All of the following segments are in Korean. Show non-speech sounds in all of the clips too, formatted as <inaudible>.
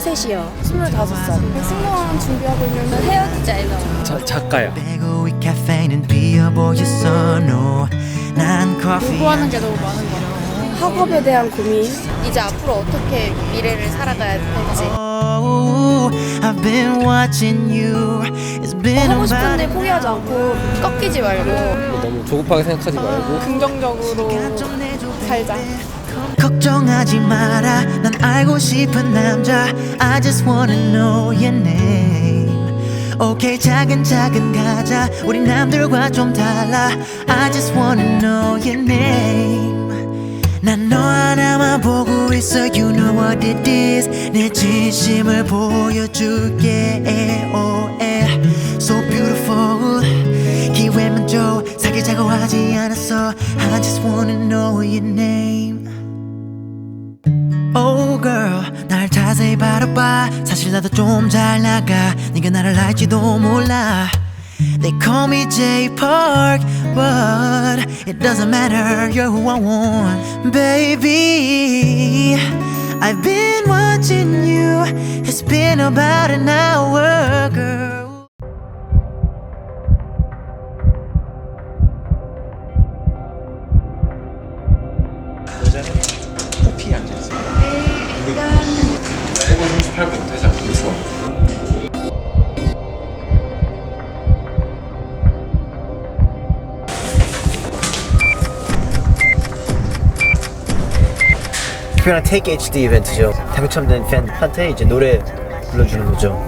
셋이요. 25살. 승무원 준비하고 있는 헤어 디자이너. 자, 커피 공부하는 게 너무 많은 것 같아요. 학업에 대한 고민. 이제 앞으로 어떻게 미래를 살아가야 될지. Oh, 하고 싶은데 포기하지 않고 꺾이지 말고 너무 조급하게 생각하지 말고 긍정적으로 살자. 걱정하지 마라 난 알고 싶은 남자 I just wanna know your name 오케이 작은 작은 가자 우리 남들과 좀 달라 I just wanna know your name 난 너 하나만 보고 있어 You know what it is 내 진심을 보여줄게 oh, yeah. So beautiful 기회만 줘 사귀자고 하지 않았어 I just wanna know your name Oh girl 날 자세히 바라봐 사실 나도 좀 잘 나가 네가 나를 알지도 몰라 They call me J Park But it doesn't matter You're who I want Baby I've been watching you It's been about an hour girl 특별한 테이크 HD 이벤트죠. 당첨된 팬한테 이제 노래 불러주는 거죠.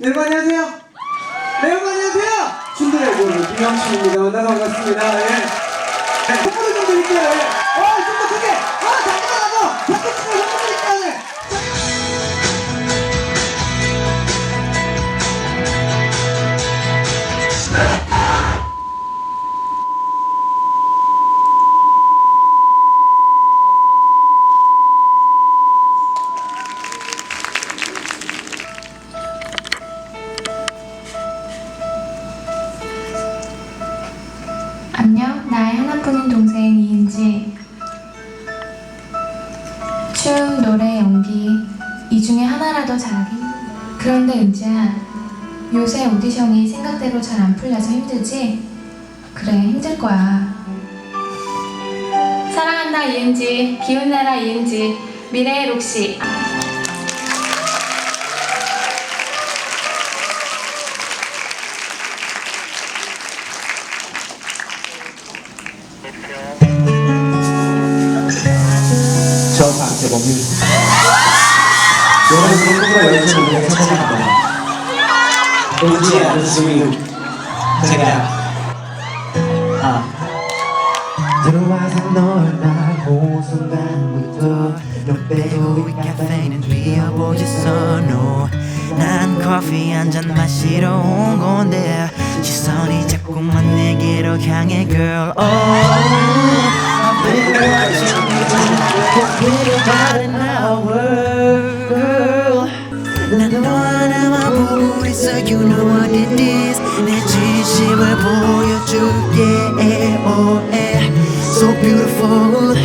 여러분 안녕하세요. 네, 여러분 안녕하세요. 춘들의 모습 김영신입니다. 만나서 반갑습니다. 예. 네, 선물을 좀 드릴게요. 예. 어, 좀더 크게. 아, 잠깐만 하고. 박수 선 노래, 연기 이 중에 하나라도 잘하기. 그런데 은지야, 요새 오디션이 생각대로 잘 안 풀려서 힘들지? 그래, 힘들 거야. 사랑한다 이은지, 기운내라 이은지, 미래의 록시. 여러분의 꿈과 열정을 위해 찾아갑니다. 오지 않은 수유. 제가. 아. 들어와서 널 알고 순간부터 난 커피 한 잔 마시러 온 건데 시선이 자꾸만 내게로 향해 girl oh you It's been about an hour girl 난 너 하나만 보고 있어 You know what it is 내 진심을 보여줄게 oh yeah So beautiful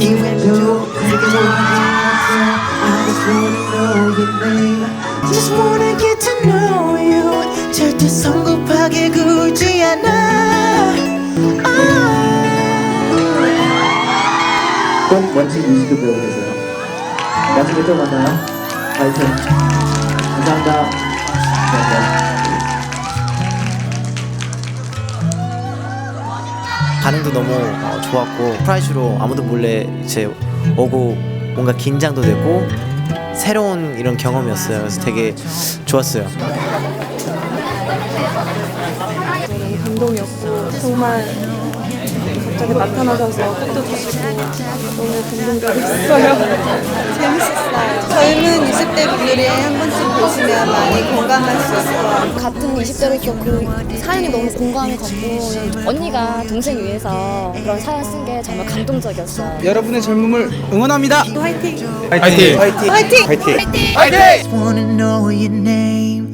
기회도 내게 I just wanna know your name Just wanna get to know you 절대 성급 꼭 멋진 인식도 배우고 계세요. 나중에 또 만나요. 파이팅. 감사합니다. 감사합니다. 반응도 너무 어, 좋았고 프라이즈로 아무도 몰래 이제 오고 뭔가 긴장도 됐고 새로운 이런 경험이었어요. 그래서 되게 좋았어요. 감동이었고 정말 갑자기 나타나셔서 꽃도 주시고 너무 감동적이었어요. <laughs> 재밌었어요. 젊은 20대 분들이 한 번쯤 보시면 많이 공감할 수 있을 것 같아요. 같은 20대로서 그 사연이 너무 공감이 갔고 언니가 동생 위해서 그런 사연 쓴 게 정말 감동적이었어요. 여러분의 젊음을 응원합니다. 화이팅! Just wanna know your name